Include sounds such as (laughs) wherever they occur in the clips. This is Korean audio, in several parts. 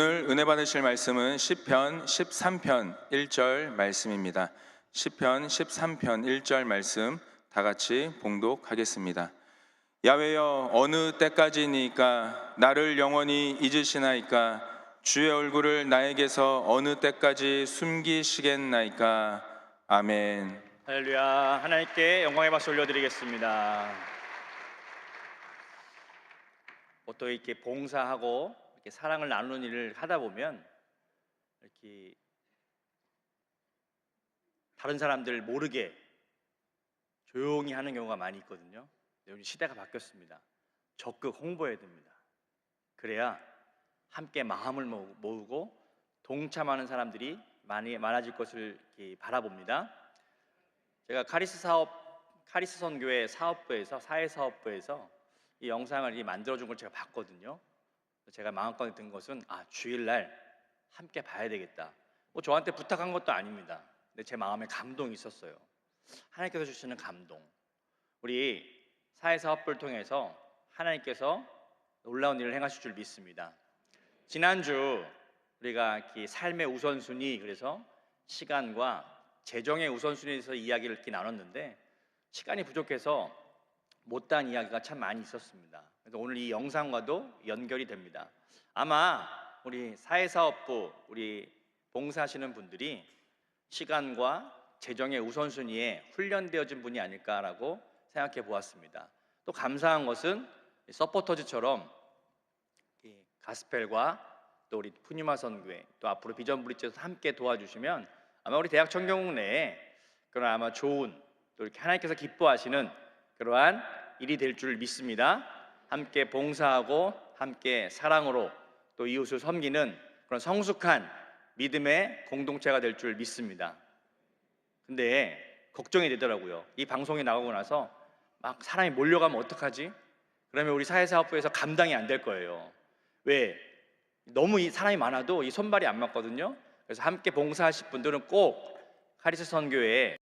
오늘 은혜 받으실 말씀은 시편 13편 1절 말씀입니다. 시편 13편 1절 말씀 다 같이 봉독하겠습니다. 야외여 어느 때까지니까 나를 영원히 잊으시나이까 주의 얼굴을 나에게서 어느 때까지 숨기시겠나이까 아멘. 할렐루야 하나님께 영광의 박수 올려드리겠습니다. 보통 이렇게 봉사하고 사랑을 나누는 일을 하다 보면 이렇게 다른 사람들 모르게 조용히 하는 경우가 많이 있거든요. 요즘 시대가 바뀌었습니다. 적극 홍보해야 됩니다. 그래야 함께 마음을 모으- 모으고 동참하는 사람들이 많이 많아질 것을 바라봅니다. 제가 카리스 사업 카리스 선교회 사업부에서 사회 사업부에서 이 영상을 이 만들어 준 걸 제가 봤거든요. 제가 마음껏 든 것은 아 주일날 함께 봐야 되겠다. 뭐 저한테 부탁한 것도 아닙니다. 근데 제 마음에 감동이 있었어요. 하나님께서 주시는 감동. 우리 사회 사업부를 통해서 하나님께서 놀라운 일을 행하실 줄 믿습니다. 지난주 우리가 삶의 우선순위 그래서 시간과 재정의 우선순위에서 이야기를 이렇게 나눴는데 시간이 부족해서 못다한 이야기가 참 많이 있었습니다. 그래서 오늘 이 영상과도 연결이 됩니다. 아마 우리 사회사업부 우리 봉사하시는 분들이 시간과 재정의 우선순위에 훈련되어진 분이 아닐까라고 생각해 보았습니다. 또 감사한 것은 이 서포터즈처럼 이 가스펠과 또 우리 푸니마 선교회 또 앞으로 비전 브릿지에서 함께 도와주시면 아마 우리 대학 청경국 내에 그런 아마 좋은 또 이렇게 하나님께서 기뻐하시는 그러한 일이 될 줄 믿습니다. 함께 봉사하고 함께 사랑으로 또 이웃을 섬기는 그런 성숙한 믿음의 공동체가 될 줄 믿습니다. 근데 걱정이 되더라고요. 이 방송이 나가고 나서 막 사람이 몰려가면 어떡하지? 그러면 우리 사회사업부에서 감당이 안 될 거예요. 왜? 너무 이 사람이 많아도 이 손발이 안 맞거든요. 그래서 함께 봉사하실 분들은 꼭 카리스 선교회에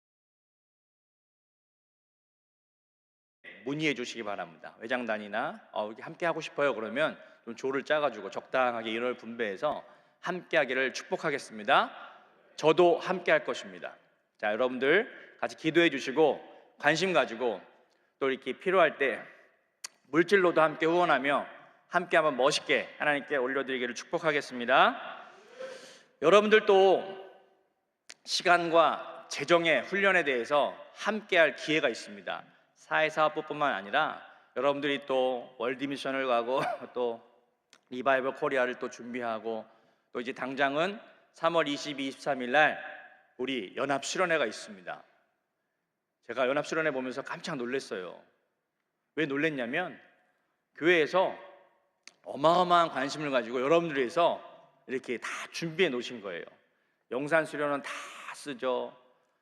문의해 주시기 바랍니다. 외장단이나 어, 함께 하고 싶어요. 그러면 좀 조를 짜가지고 적당하게 인원을 분배해서 함께하기를 축복하겠습니다. 저도 함께할 것입니다. 자, 여러분들 같이 기도해 주시고 관심 가지고 또 이렇게 필요할 때 물질로도 함께 후원하며 함께 한번 멋있게 하나님께 올려드리기를 축복하겠습니다. 여러분들도 시간과 재정의 훈련에 대해서 함께할 기회가 있습니다. 사회사업부뿐만 아니라 여러분들이 또 월드미션을 가고 (laughs) 또 리바이벌 코리아를 또 준비하고 또 이제 당장은 3월 22, 23일 날 우리 연합 수련회가 있습니다. 제가 연합 수련회 보면서 깜짝 놀랐어요. 왜 놀랬냐면 교회에서 어마어마한 관심을 가지고 여러분들 위해서 이렇게 다 준비해 놓으신 거예요. 영산 수련은 다 쓰죠.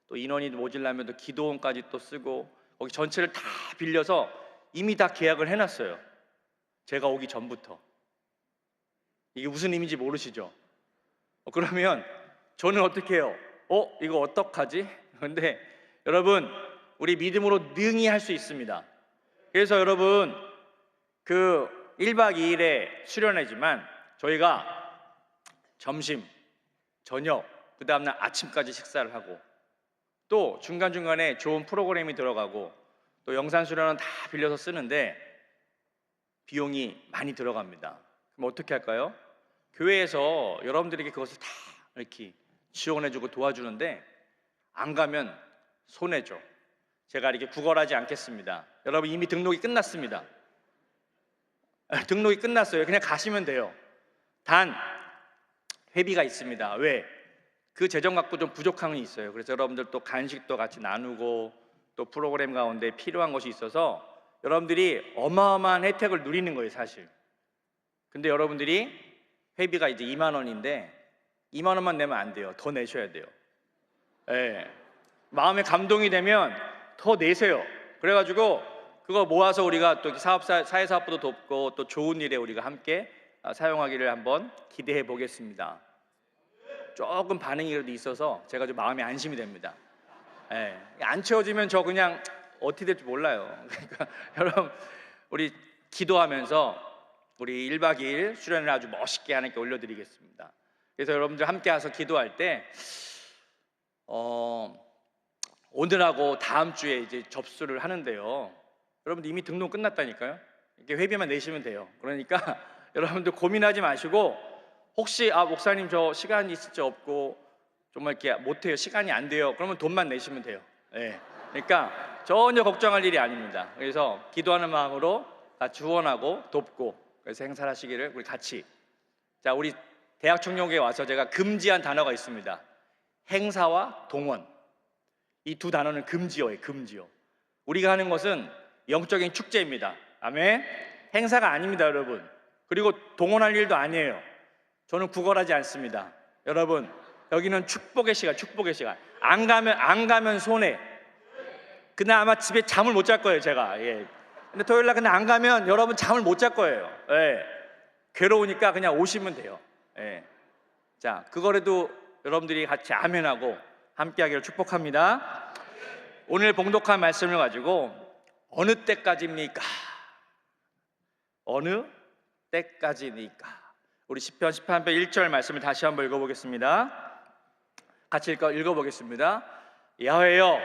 또 인원이 모질라면 또 기도원까지 또 쓰고 거기 전체를 다 빌려서 이미 다 계약을 해놨어요. 제가 오기 전부터 이게 무슨 의미인지 모르시죠? 어, 그러면 저는 어떻게 해요? 어 이거 어떡하지? (laughs) 근데 여러분 우리 믿음으로 능히 할 수 있습니다. 그래서 여러분 그 1박 2일의 수련회지만 저희가 점심, 저녁, 그 다음날 아침까지 식사를 하고 또 중간중간에 좋은 프로그램이 들어가고 또 영산 수련은 다 빌려서 쓰는데 비용이 많이 들어갑니다. 그럼 어떻게 할까요? 교회에서 여러분들에게 그것을 다 이렇게 지원해주고 도와주는데 안 가면 손해죠. 제가 이렇게 구걸하지 않겠습니다. 여러분 이미 등록이 끝났습니다. 아, 등록이 끝났어요. 그냥 가시면 돼요. 단 회비가 있습니다. 왜? 그 재정 갖고 좀 부족한 게 있어요. 그래서 여러분들 또 간식도 같이 나누고 또 프로그램 가운데 필요한 것이 있어서 여러분들이 어마어마한 혜택을 누리는 거예요, 사실. 근데 여러분들이 회비가 이제 2만 원인데 2만 원만 내면 안 돼요. 더 내셔야 돼요. 예. 마음에 감동이 되면 더 내세요. 그래가지고 그거 모아서 우리가 또 사업사 사회사업부도 돕고 또 좋은 일에 우리가 함께 아, 사용하기를 한번 기대해 보겠습니다. 조금 반응이라도 있어서 제가 좀 마음이 안심이 됩니다. 예. 안 채워지면 저 그냥 어떻게 될지 몰라요. (laughs) 그러니까 여러분 우리 기도하면서 우리 1박 2일 수련을 아주 멋있게 하나님께 올려드리겠습니다. 그래서 여러분들 함께 와서 기도할 때 어, 오늘하고 다음 주에 이제 접수를 하는데요. 여러분들 이미 등록 끝났다니까요. 이렇게 회비만 내시면 돼요. 그러니까 (laughs) 여러분들 고민하지 마시고 혹시 아 목사님 저 시간이 있을지 없고 정말 이렇게 못해요. 시간이 안 돼요. 그러면 돈만 내시면 돼요. 예. 그러니까 전혀 걱정할 일이 아닙니다. 그래서 기도하는 마음으로 같이 후원하고 돕고 그래서 행사를 하시기를 우리 같이 자 우리 대학 청년회에 와서 제가 금지한 단어가 있습니다. 행사와 동원 이 두 단어는 금지어예요. 금지어. 우리가 하는 것은 영적인 축제입니다. 아멘. 행사가 아닙니다, 여러분. 그리고 동원할 일도 아니에요. 저는 구걸하지 않습니다. 여러분, 여기는 축복의 시간, 축복의 시간. 안 가면 안 가면 손해. 그날 아마 집에 잠을 못 잘 거예요, 제가. 예. 근데 토요일 날 근데 안 가면 여러분 잠을 못 잘 거예요. 예. 괴로우니까 그냥 오시면 돼요. 예. 자, 그거라도 여러분들이 같이 아멘하고 함께하기를 축복합니다. 오늘 봉독한 말씀을 가지고 어느 때까지입니까? 어느 때까지니까? 우리 시편 18편 1절 말씀을 다시 한번 읽어보겠습니다. 같이 읽어, 읽어보겠습니다. 야훼여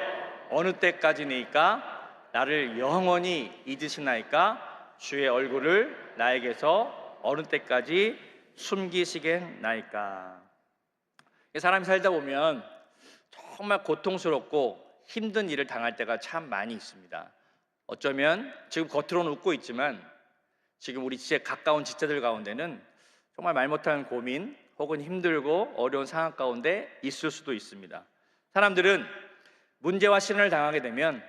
어느 때까지니까 나를 영원히 잊으시나이까 주의 얼굴을 나에게서 어느 때까지 숨기시겠나이까 사람이 살다 보면 정말 고통스럽고 힘든 일을 당할 때가 참 많이 있습니다. 어쩌면 지금 겉으로는 웃고 있지만 지금 우리 지에 가까운 지체들 가운데는 정말 말 못하는 고민 혹은 힘들고 어려운 상황 가운데 있을 수도 있습니다. 사람들은 문제와 시련을 당하게 되면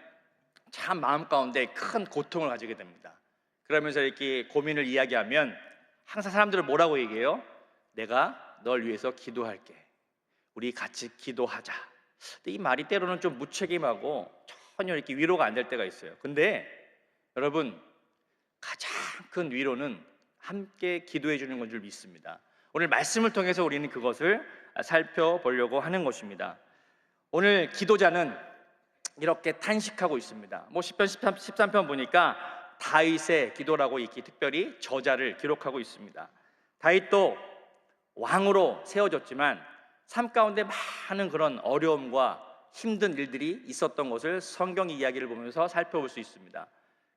참 마음 가운데 큰 고통을 가지게 됩니다. 그러면서 이렇게 고민을 이야기하면 항상 사람들은 뭐라고 얘기해요? 내가 널 위해서 기도할게. 우리 같이 기도하자. 근데 이 말이 때로는 좀 무책임하고 전혀 이렇게 위로가 안 될 때가 있어요. 근데 여러분 가장 큰 위로는 함께 기도해 주는 건 줄 믿습니다. 오늘 말씀을 통해서 우리는 그것을 살펴보려고 하는 것입니다. 오늘 기도자는 이렇게 탄식하고 있습니다. 뭐 10편 13, 13편 보니까 다윗의 기도라고 이렇게 특별히 저자를 기록하고 있습니다. 다윗도 왕으로 세워졌지만 삶 가운데 많은 그런 어려움과 힘든 일들이 있었던 것을 성경 이야기를 보면서 살펴볼 수 있습니다.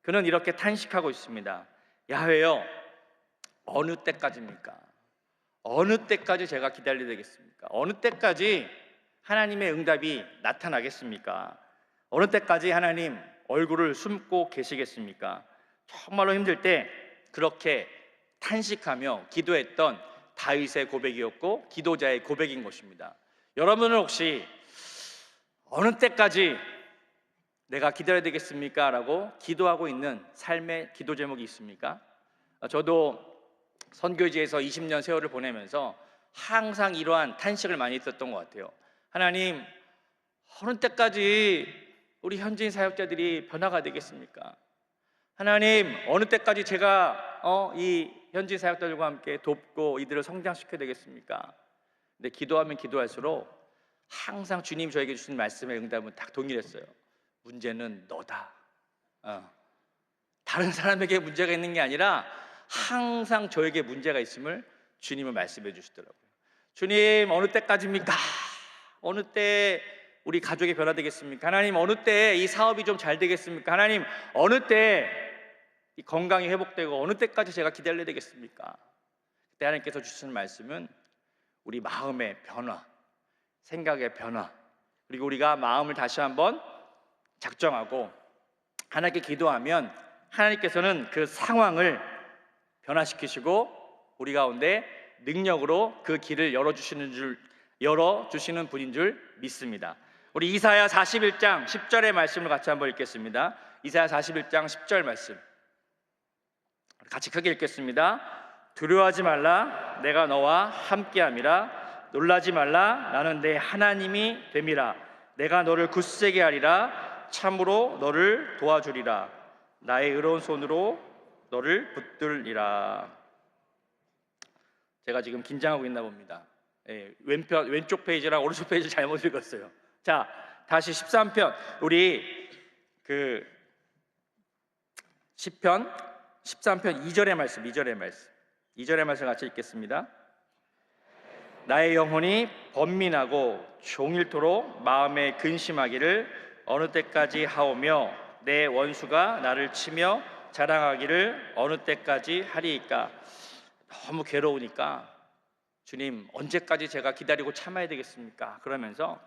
그는 이렇게 탄식하고 있습니다. 야훼여 어느 때까지입니까? 어느 때까지 제가 기다려야 되겠습니까? 어느 때까지 하나님의 응답이 나타나겠습니까? 어느 때까지 하나님 얼굴을 숨고 계시겠습니까? 정말로 힘들 때 그렇게 탄식하며 기도했던 다윗의 고백이었고 기도자의 고백인 것입니다. 여러분은 혹시 어느 때까지 내가 기다려야 되겠습니까? 라고 기도하고 있는 삶의 기도 제목이 있습니까? 어, 저도 선교지에서 20년 세월을 보내면서 항상 이러한 탄식을 많이 했었던 것 같아요. 하나님, 어느 때까지 우리 현지인 사역자들이 변화가 되겠습니까? 하나님, 어느 때까지 제가 어, 이 현지 사역자들과 함께 돕고 이들을 성장시켜야 되겠습니까? 근데 기도하면 기도할수록 항상 주님 저에게 주신 말씀의 응답은 딱 동일했어요. 문제는 너다. 어. 다른 사람에게 문제가 있는 게 아니라 항상 저에게 문제가 있음을 주님은 말씀해 주시더라고요. 주님 어느 때까지입니까? 어느 때 우리 가족이 변화되겠습니까? 하나님 어느 때 이 사업이 좀 잘 되겠습니까? 하나님 어느 때 이 건강이 회복되고 어느 때까지 제가 기다려야 되겠습니까? 그때 하나님께서 주시는 말씀은 우리 마음의 변화, 생각의 변화, 그리고 우리가 마음을 다시 한번 작정하고 하나님께 기도하면 하나님께서는 그 상황을 변화시키시고 우리 가운데 능력으로 그 길을 열어 주시는 줄 열어 주시는 분인 줄 믿습니다. 우리 이사야 41장 10절의 말씀을 같이 한번 읽겠습니다. 이사야 41장 10절 말씀. 같이 크게 읽겠습니다. 두려워하지 말라 내가 너와 함께함이라 놀라지 말라 나는 내 하나님이 됨이라 내가 너를 굳세게 하리라 참으로 너를 도와주리라 나의 의로운 손으로 너를 붙들리라 제가 지금 긴장하고 있나 봅니다 예, 왼편 왼쪽 페이지랑 오른쪽 페이지 잘못 읽었어요 자 다시 13편 우리 그 10편 13편 2절의 말씀, 2절의 말씀. 2절의 말씀 같이 읽겠습니다. 나의 영혼이 번민하고 종일토록 마음에 근심하기를 어느 때까지 하오며 내 원수가 나를 치며 자랑하기를 어느 때까지 하리이까 너무 괴로우니까 주님 언제까지 제가 기다리고 참아야 되겠습니까? 그러면서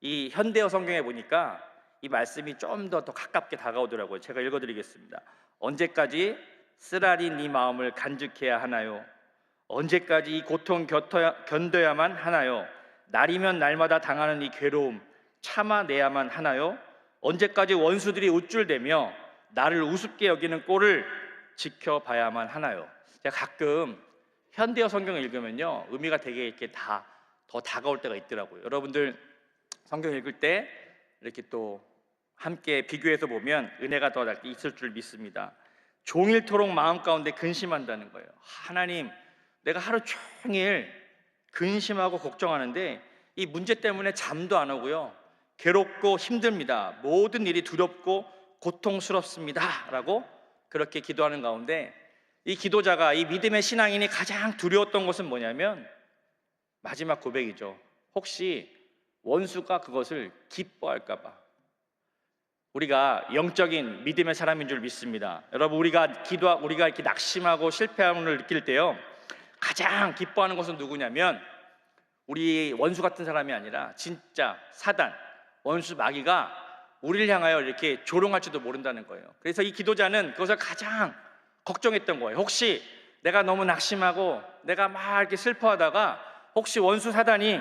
이 현대어 성경에 보니까 이 말씀이 좀 더 더 가깝게 다가오더라고요. 제가 읽어드리겠습니다. 언제까지 쓰라린 이 마음을 간직해야 하나요? 언제까지 이 고통 견뎌야, 견뎌야만 하나요? 날이면 날마다 당하는 이 괴로움 참아내야만 하나요? 언제까지 원수들이 우쭐대며 나를 우습게 여기는 꼴을 지켜봐야만 하나요? 제가 가끔 현대어 성경을 읽으면요 의미가 되게 이렇게 다 더 다가올 때가 있더라고요. 여러분들 성경 읽을 때 이렇게 또 함께 비교해서 보면 은혜가 더 있을 줄 믿습니다. 종일토록 마음 가운데 근심한다는 거예요. 하나님, 내가 하루 종일 근심하고 걱정하는데 이 문제 때문에 잠도 안 오고요. 괴롭고 힘듭니다. 모든 일이 두렵고 고통스럽습니다라고 그렇게 기도하는 가운데 이 기도자가 이 믿음의 신앙인이 가장 두려웠던 것은 뭐냐면 마지막 고백이죠. 혹시 원수가 그것을 기뻐할까 봐. 우리가 영적인 믿음의 사람인 줄 믿습니다. 여러분 우리가 기도 우리가 이렇게 낙심하고 실패함을 느낄 때요. 가장 기뻐하는 것은 누구냐면 우리 원수 같은 사람이 아니라 진짜 사단, 원수 마귀가 우리를 향하여 이렇게 조롱할지도 모른다는 거예요. 그래서 이 기도자는 그것을 가장 걱정했던 거예요. 혹시 내가 너무 낙심하고 내가 막 이렇게 슬퍼하다가 혹시 원수 사단이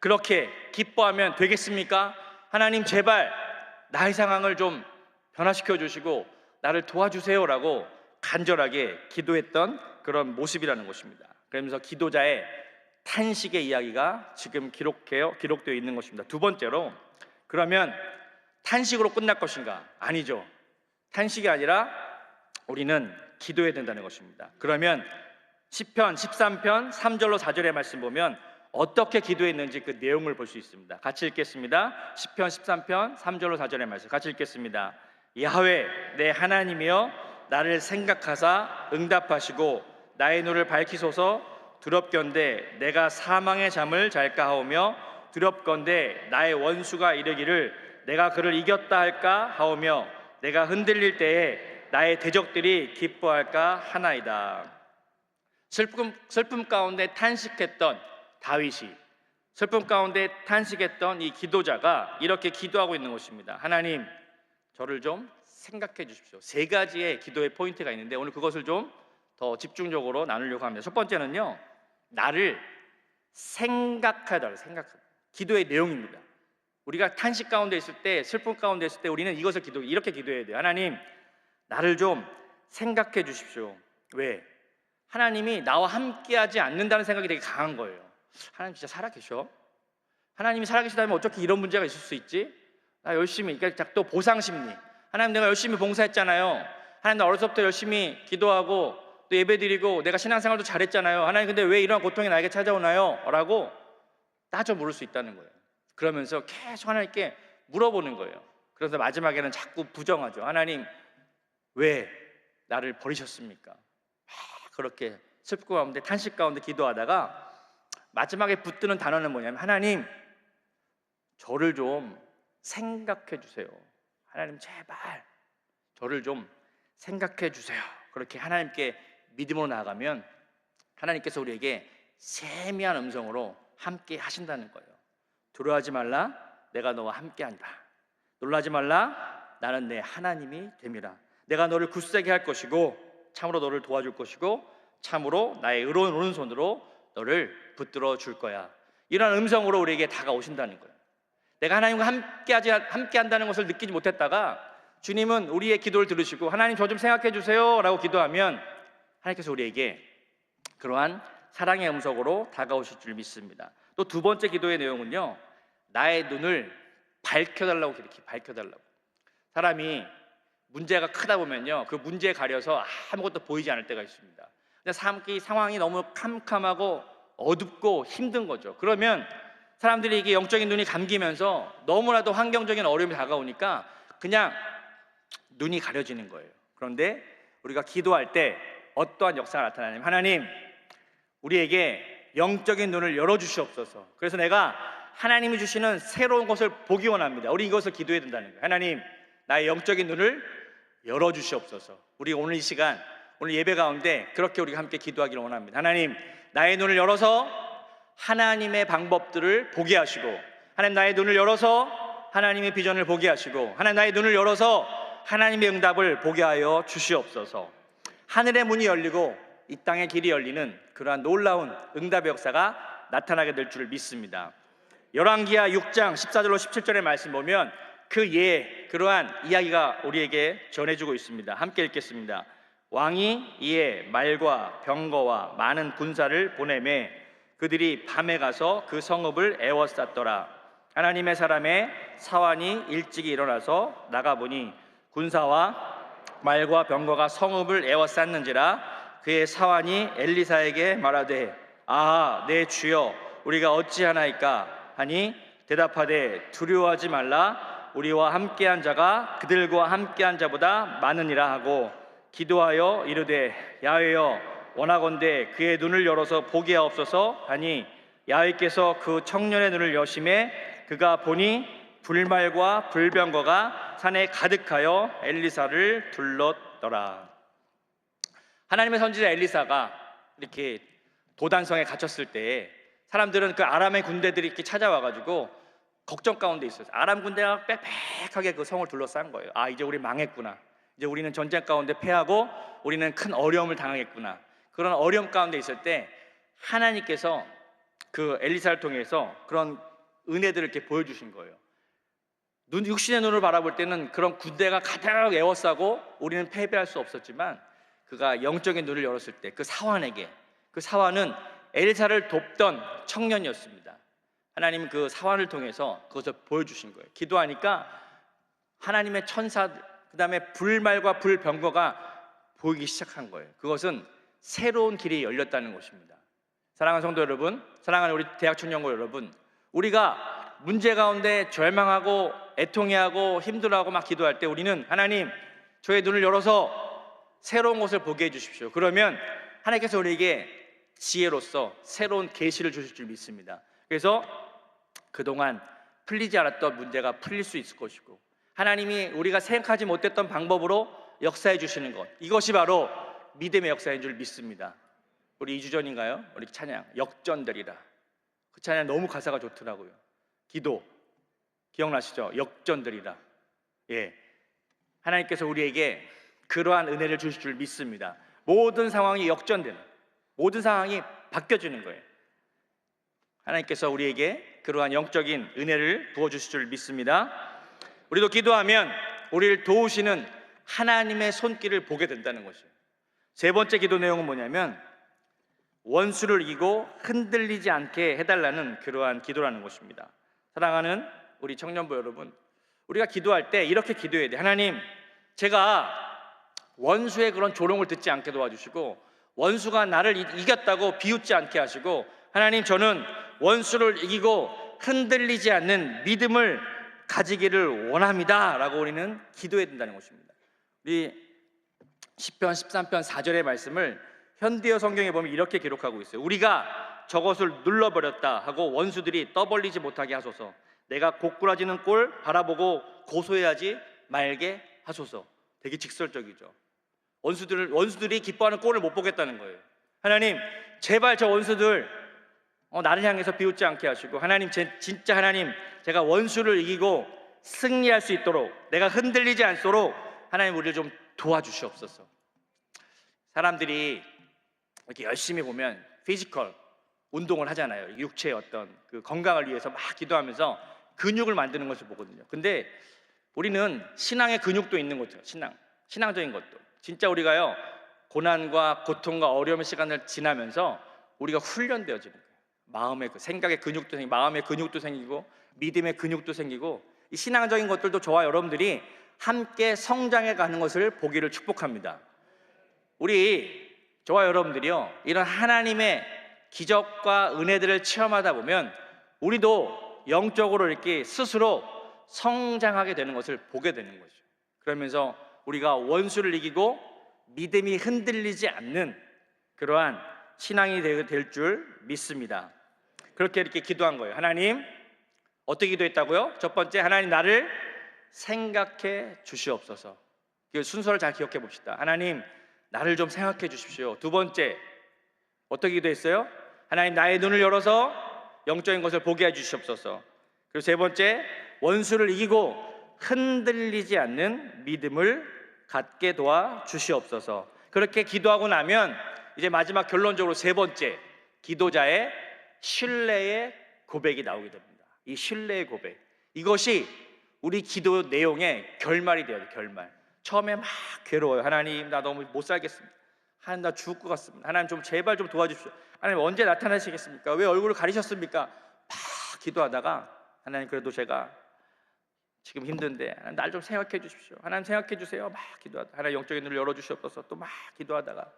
그렇게 기뻐하면 되겠습니까? 하나님 제발 나의 상황을 좀 변화시켜 주시고 나를 도와주세요라고 간절하게 기도했던 그런 모습이라는 것입니다. 그러면서 기도자의 탄식의 이야기가 지금 기록해요 기록되어 있는 것입니다. 두 번째로 그러면 탄식으로 끝날 것인가? 아니죠. 탄식이 아니라 우리는 기도해야 된다는 것입니다. 그러면 10편, 13편, 3절로 4절의 말씀 보면 어떻게 기도했는지 그 내용을 볼 수 있습니다. 같이 읽겠습니다. 10편, 13편, 3절로 4절의 말씀 같이 읽겠습니다. 야훼 내 하나님이여 나를 생각하사 응답하시고 나의 눈을 밝히소서 두렵건대 내가 사망의 잠을 잘까 하오며 두렵건대 나의 원수가 이르기를 내가 그를 이겼다 할까 하오며 내가 흔들릴 때에 나의 대적들이 기뻐할까 하나이다. 슬픔 슬픔 가운데 탄식했던 다윗이 슬픔 가운데 탄식했던 이 기도자가 이렇게 기도하고 있는 것입니다. 하나님, 저를 좀 생각해 주십시오. 세 가지의 기도의 포인트가 있는데 오늘 그것을 좀 더 집중적으로 나누려고 합니다. 첫 번째는요, 나를 생각하다. 생각. 기도의 내용입니다. 우리가 탄식 가운데 있을 때, 슬픔 가운데 있을 때 우리는 이것을 기도 이렇게 기도해야 돼요. 하나님, 나를 좀 생각해 주십시오. 왜? 하나님이 나와 함께하지 않는다는 생각이 되게 강한 거예요. 하나님 진짜 살아계셔? 하나님이 살아계시다면 어떻게 이런 문제가 있을 수 있지? 나 열심히 그러니까 또 보상 심리. 하나님 내가 열심히 봉사했잖아요. 하나님 나 어려서부터 열심히 기도하고 또 예배드리고 내가 신앙생활도 잘했잖아요. 하나님 근데 왜 이런 고통이 나에게 찾아오나요? 라고 따져 물을 수 있다는 거예요. 그러면서 계속 하나님께 물어보는 거예요. 그래서 마지막에는 자꾸 부정하죠. 하나님 왜 나를 버리셨습니까? 막 그렇게 슬픔 가운데 탄식 가운데 기도하다가 마지막에 붙드는 단어는 뭐냐면 하나님 저를 좀 생각해 주세요. 하나님 제발 저를 좀 생각해 주세요. 그렇게 하나님께 믿음으로 나아가면 하나님께서 우리에게 세미한 음성으로 함께 하신다는 거예요. 두려워하지 말라. 내가 너와 함께한다. 놀라지 말라. 나는 내 하나님이 됨이라. 내가 너를 굳세게 할 것이고 참으로 너를 도와줄 것이고 참으로 나의 의로운 오른손으로 너를 붙들어 줄 거야. 이런 음성으로 우리에게 다가오신다는 거예요. 내가 하나님과 함께하지 함께 한다는 것을 느끼지 못했다가 주님은 우리의 기도를 들으시고 하나님 저 좀 생각해 주세요라고 기도하면 하나님께서 우리에게 그러한 사랑의 음성으로 다가오실 줄 믿습니다. 또 두 번째 기도의 내용은요. 나의 눈을 밝혀달라고 이렇게 밝혀달라고. 사람이 문제가 크다 보면요. 그 문제에 가려서 아무것도 보이지 않을 때가 있습니다. 근데 삶이 상황이 너무 캄캄하고 어둡고 힘든 거죠. 그러면 사람들이 이게 영적인 눈이 감기면서 너무나도 환경적인 어려움이 다가오니까 그냥 눈이 가려지는 거예요. 그런데 우리가 기도할 때 어떠한 역사가 나타나냐면 하나님 우리에게 영적인 눈을 열어 주시옵소서. 그래서 내가 하나님이 주시는 새로운 것을 보기 원합니다. 우리 이것을 기도해야 된다는 거예요. 하나님 나의 영적인 눈을 열어 주시옵소서. 우리 오늘 이 시간 오늘 예배 가운데 그렇게 우리가 함께 기도하기를 원합니다. 하나님 나의 눈을 열어서 하나님의 방법들을 보게 하시고 하나님 나의 눈을 열어서 하나님의 비전을 보게 하시고 하나님 나의 눈을 열어서 하나님의 응답을 보게 하여 주시옵소서. 하늘의 문이 열리고 이 땅의 길이 열리는 그러한 놀라운 응답의 역사가 나타나게 될 줄을 믿습니다. 열왕기하 6장 14절로 17절의 말씀 보면 그 예 그러한 이야기가 우리에게 전해주고 있습니다. 함께 읽겠습니다. 왕이 이에 말과 병거와 많은 군사를 보내매 그들이 밤에 가서 그 성읍을 에워쌌더라. 하나님의 사람의 사환이 일찍이 일어나서 나가보니 군사와 말과 병거가 성읍을 에워쌌는지라 그의 사환이 엘리사에게 말하되 아 내 주여 우리가 어찌하나이까? 하니 대답하되 두려워하지 말라. 우리와 함께한 자가 그들과 함께한 자보다 많으니라 하고 기도하여 이르되 야훼여 원하건대 그의 눈을 열어서 보게 하옵소서. 하니 야훼께서 그 청년의 눈을 여심해 그가 보니 불말과 불병거가 산에 가득하여 엘리사를 둘렀더라. 하나님의 선지자 엘리사가 이렇게 도단성에 갇혔을 때 사람들은 그 아람의 군대들이 이렇게 찾아와 가지고 걱정 가운데 있었어요. 아람 군대가 빽빽하게 그 성을 둘러싼 거예요. 아 이제 우리 망했구나. 이제 우리는 전쟁 가운데 패하고 우리는 큰 어려움을 당하겠구나. 그런 어려움 가운데 있을 때 하나님께서 그 엘리사를 통해서 그런 은혜들을 이렇게 보여주신 거예요. 눈 육신의 눈을 바라볼 때는 그런 군대가 가득 에워싸고 우리는 패배할 수 없었지만 그가 영적인 눈을 열었을 때 그 사환에게 그 사환은 엘사를 돕던 청년이었습니다. 하나님 그 사환을 통해서 그것을 보여주신 거예요. 기도하니까 하나님의 천사 그 다음에 불말과 불병거가 보이기 시작한 거예요. 그것은 새로운 길이 열렸다는 것입니다. 사랑하는 성도 여러분, 사랑하는 우리 대학 청년고 여러분, 우리가 문제 가운데 절망하고 애통해하고 힘들어하고 막 기도할 때 우리는 하나님 저의 눈을 열어서 새로운 것을 보게 해주십시오. 그러면 하나님께서 우리에게 지혜로서 새로운 계시를 주실 줄 믿습니다. 그래서 그동안 풀리지 않았던 문제가 풀릴 수 있을 것이고 하나님이 우리가 생각하지 못했던 방법으로 역사해 주시는 것 이것이 바로 믿음의 역사인 줄 믿습니다. 우리 2주 전인가요? 우리 찬양 역전되리라. 그 찬양 너무 가사가 좋더라고요. 기도 기억나시죠? 역전되리라. 예. 하나님께서 우리에게 그러한 은혜를 주실 줄 믿습니다. 모든 상황이 역전되는 모든 상황이 바뀌어지는 거예요. 하나님께서 우리에게 그러한 영적인 은혜를 부어 주실 줄 믿습니다. 우리도 기도하면 우리를 도우시는 하나님의 손길을 보게 된다는 것이에요. 세 번째 기도 내용은 뭐냐면 원수를 이기고 흔들리지 않게 해달라는 그러한 기도라는 것입니다. 사랑하는 우리 청년부 여러분, 우리가 기도할 때 이렇게 기도해야 돼. 하나님, 제가 원수의 그런 조롱을 듣지 않게 도와주시고 원수가 나를 이- 이겼다고 비웃지 않게 하시고 하나님 저는 원수를 이기고 흔들리지 않는 믿음을 가지기를 원합니다라고 우리는 기도해야 된다는 것입니다. 우리 10편 13편 4절의 말씀을 현대어 성경에 보면 이렇게 기록하고 있어요. 우리가 저것을 눌러버렸다 하고 원수들이 떠벌리지 못하게 하소서. 내가 고꾸라지는 꼴 바라보고 고소해하지 말게 하소서. 되게 직설적이죠. 원수들을 원수들이 기뻐하는 꼴을 못 보겠다는 거예요. 하나님, 제발 저 원수들 어, 나를 향해서 비웃지 않게 하시고 하나님, 제, 진짜 하나님, 제가 원수를 이기고 승리할 수 있도록 내가 흔들리지 않도록 하나님 우리를 좀 도와주시옵소서. 사람들이 이렇게 열심히 보면 피지컬 운동을 하잖아요. 육체의 어떤 그 건강을 위해서 막 기도하면서 근육을 만드는 것을 보거든요. 근데 우리는 신앙의 근육도 있는 거죠. 신앙, 신앙적인 것도. 진짜 우리가요 고난과 고통과 어려움의 시간을 지나면서 우리가 훈련되어지는 거예요. 마음의 그 생각의 근육도 생기고 마음의 근육도 생기고 믿음의 근육도 생기고 이 신앙적인 것들도 저와 여러분들이 함께 성장해 가는 것을 보기를 축복합니다. 우리 저와 여러분들이요 이런 하나님의 기적과 은혜들을 체험하다 보면 우리도 영적으로 이렇게 스스로 성장하게 되는 것을 보게 되는 거죠. 그러면서 우리가 원수를 이기고 믿음이 흔들리지 않는 그러한 신앙이 될 줄 믿습니다. 그렇게 이렇게 기도한 거예요. 하나님 어떻게 기도했다고요? 첫 번째 하나님 나를 생각해 주시옵소서. 그 순서를 잘 기억해 봅시다. 하나님 나를 좀 생각해 주십시오. 두 번째 어떻게 기도했어요? 하나님 나의 눈을 열어서 영적인 것을 보게 해 주시옵소서. 그리고 세 번째 원수를 이기고 흔들리지 않는 믿음을 갖게 도와 주시옵소서. 그렇게 기도하고 나면 이제 마지막 결론적으로 세 번째 기도자의 신뢰의 고백이 나오게 됩니다. 이 신뢰의 고백. 이것이 우리 기도 내용의 결말이 돼요. 결말. 처음에 막 괴로워요. 하나님 나 너무 못 살겠습니다. 하나님 나 죽을 것 같습니다. 하나님 좀 제발 좀 도와주십시오. 하나님 언제 나타나시겠습니까? 왜 얼굴을 가리셨습니까? 막 기도하다가 하나님 그래도 제가 지금 힘든데 날 좀 생각해 주십시오. 하나님 생각해 주세요. 막 기도하다 하나님 영적인 눈을 열어 주시옵소서. 또 막 기도하다가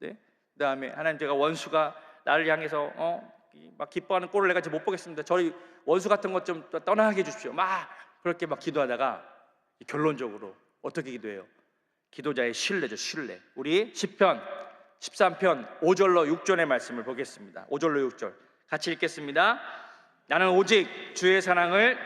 네. 그다음에 하나님 제가 원수가 나를 향해서 어 막 기뻐하는 꼴을 내가 이제 못 보겠습니다. 저희 원수 같은 것 좀 떠나게 해 주십시오. 막 그렇게 막 기도하다가 결론적으로 어떻게 기도해요? 기도자의 신뢰죠, 신뢰. 우리 10편, 13편 5절로 6절의 말씀을 보겠습니다. 5절로 6절. 같이 읽겠습니다. 나는 오직 주의 사랑을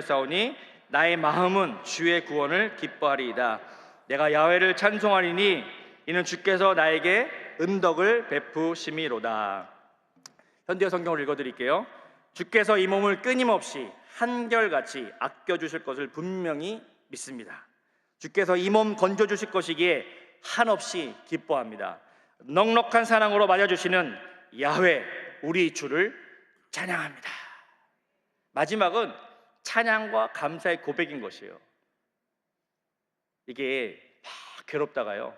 싸우니 나의 마음은 주의 구원을 기뻐하리이다. 내가 야훼를 찬송하리니 이는 주께서 나에게 은덕을 베푸심이로다. 현대어 성경을 읽어드릴게요. 주께서 이 몸을 끊임없이 한결같이 아껴 주실 것을 분명히 믿습니다. 주께서 이 몸 건져 주실 것이기에 한없이 기뻐합니다. 넉넉한 사랑으로 맞아 주시는 야훼 우리 주를 찬양합니다. 마지막은 찬양과 감사의 고백인 것이에요. 이게 막 괴롭다가요.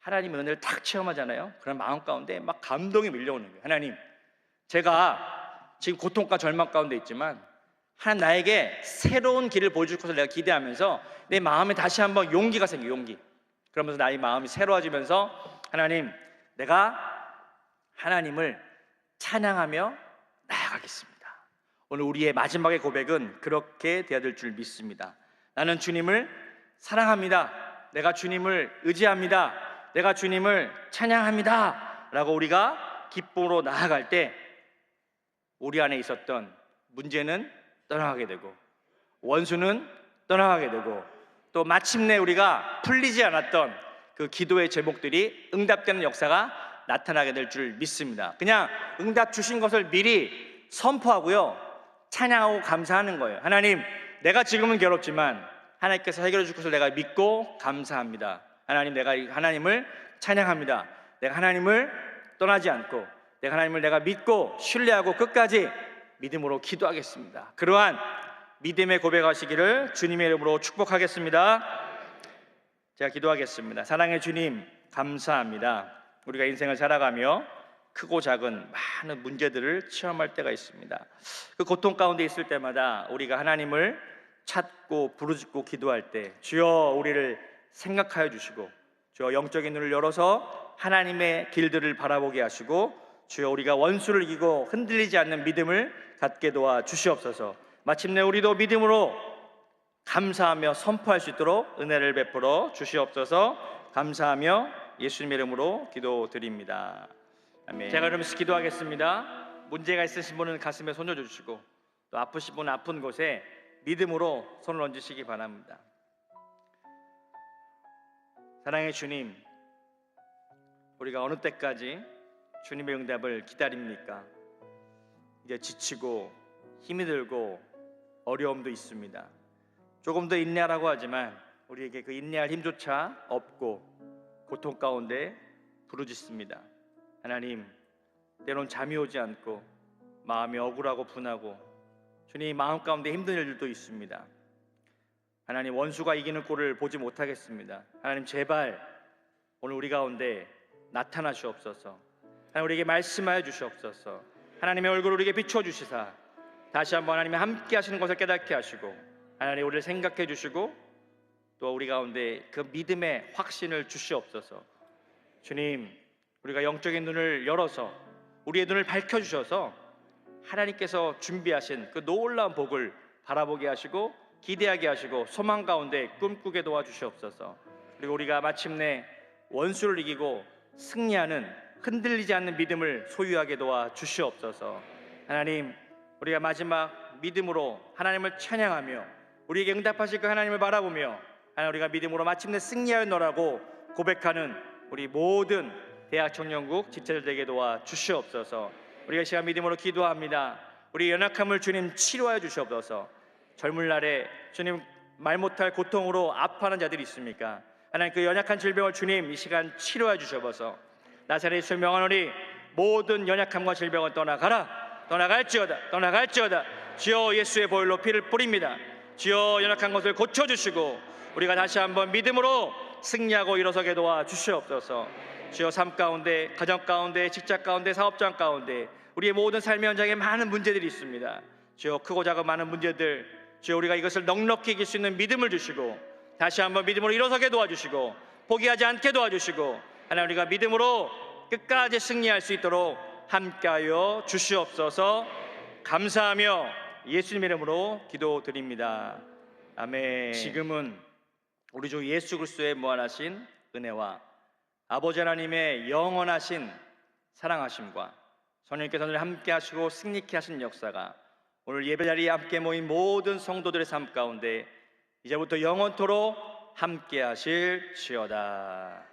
하나님 은혜를 탁 체험하잖아요. 그런 마음 가운데 막 감동이 밀려오는 거예요. 하나님, 제가 지금 고통과 절망 가운데 있지만 하나님 나에게 새로운 길을 보여줄 것을 내가 기대하면서 내 마음에 다시 한번 용기가 생겨 용기. 그러면서 나의 마음이 새로워지면서 하나님, 내가 하나님을 찬양하며 나아가겠습니다. 오늘 우리의 마지막의 고백은 그렇게 되어야 될 줄 믿습니다. 나는 주님을 사랑합니다. 내가 주님을 의지합니다. 내가 주님을 찬양합니다. 라고 우리가 기쁨으로 나아갈 때 우리 안에 있었던 문제는 떠나가게 되고 원수는 떠나가게 되고 또 마침내 우리가 풀리지 않았던 그 기도의 제목들이 응답되는 역사가 나타나게 될 줄 믿습니다. 그냥 응답 주신 것을 미리 선포하고요. 찬양하고 감사하는 거예요. 하나님, 내가 지금은 괴롭지만 하나님께서 해결해 줄 것을 내가 믿고 감사합니다. 하나님, 내가 이 하나님을 찬양합니다. 내가 하나님을 떠나지 않고 내가 하나님을 내가 믿고 신뢰하고 끝까지 믿음으로 기도하겠습니다. 그러한 믿음의 고백하시기를 주님의 이름으로 축복하겠습니다. 제가 기도하겠습니다. 사랑의 주님, 감사합니다. 우리가 인생을 살아가며 크고 작은 많은 문제들을 체험할 때가 있습니다. 그 고통 가운데 있을 때마다 우리가 하나님을 찾고 부르짖고 기도할 때 주여 우리를 생각하여 주시고 주여 영적인 눈을 열어서 하나님의 길들을 바라보게 하시고 주여 우리가 원수를 이기고 흔들리지 않는 믿음을 갖게 도와 주시옵소서. 마침내 우리도 믿음으로 감사하며 선포할 수 있도록 은혜를 베풀어 주시옵소서. 감사하며 예수님 이름으로 기도드립니다. 아멘. 제가 그러면서 기도하겠습니다. 문제가 있으신 분은 가슴에 손을 주시고 또 아프신 분은 아픈 곳에 믿음으로 손을 얹으시기 바랍니다. 사랑의 주님, 우리가 어느 때까지 주님의 응답을 기다립니까? 이제 지치고 힘이 들고 어려움도 있습니다. 조금 더 인내하라고 하지만 우리에게 그 인내할 힘조차 없고 고통 가운데 부르짖습니다. 하나님, 때론 잠이 오지 않고 마음이 억울하고 분하고 주님 마음 가운데 힘든 일들도 있습니다. 하나님 원수가 이기는 꼴을 보지 못하겠습니다. 하나님 제발 오늘 우리 가운데 나타나 주옵소서. 하나님 우리에게 말씀하여 주시옵소서. 하나님의 얼굴을 우리에게 비춰 주시사 다시 한번 하나님의 함께 하시는 것을 깨닫게 하시고 하나님 우리를 생각해 주시고 또 우리 가운데 그 믿음의 확신을 주시옵소서. 주님, 우리가 영적인 눈을 열어서 우리의 눈을 밝혀 주셔서 하나님께서 준비하신 그 놀라운 복을 바라보게 하시고 기대하게 하시고 소망 가운데 꿈꾸게 도와주시옵소서. 그리고 우리가 마침내 원수를 이기고 승리하는 흔들리지 않는 믿음을 소유하게 도와 주시옵소서. 하나님, 우리가 마지막 믿음으로 하나님을 찬양하며 우리에게 응답하실 그 하나님을 바라보며 하나님 우리가 믿음으로 마침내 승리하였노라고 고백하는 우리 모든 대학 청년국 집체들에게 도와 주시옵소서. 우리가 이 시간 믿음으로 기도합니다. 우리 연약함을 주님 치료하여 주시옵소서. 젊은 날에 주님 말 못할 고통으로 아파하는 자들이 있습니까? 하나님 그 연약한 질병을 주님 이 시간 치료해 주셔서 나사렛 예수 명하노니 모든 연약함과 질병은 떠나가라 떠나갈지어다 떠나갈지어다 주여 예수의 보혈로 피를 뿌립니다 주여 연약한 것을 고쳐 주시고 우리가 다시 한번 믿음으로 승리하고 일어서게 도와 주시옵소서. 주여 삶 가운데 가정 가운데 직장 가운데 사업장 가운데 우리의 모든 삶의 현장에 많은 문제들이 있습니다. 주여 크고 작은 많은 문제들 주여 우리가 이것을 넉넉히 이길 수 있는 믿음을 주시고 다시 한번 믿음으로 일어서게 도와주시고 포기하지 않게 도와주시고 하나님 우리가 믿음으로 끝까지 승리할 수 있도록 함께하여 주시옵소서. 감사하며 예수님 이름으로 기도드립니다. 아멘. 지금은 우리 주 예수 그리스도의 무한하신 은혜와 아버지 하나님의 영원하신 사랑하심과 성령님께서 늘 함께 하시고 승리케 하신 역사가 오늘 예배 자리에 함께 모인 모든 성도들의 삶 가운데 이제부터 영원토록 함께 하실지어다.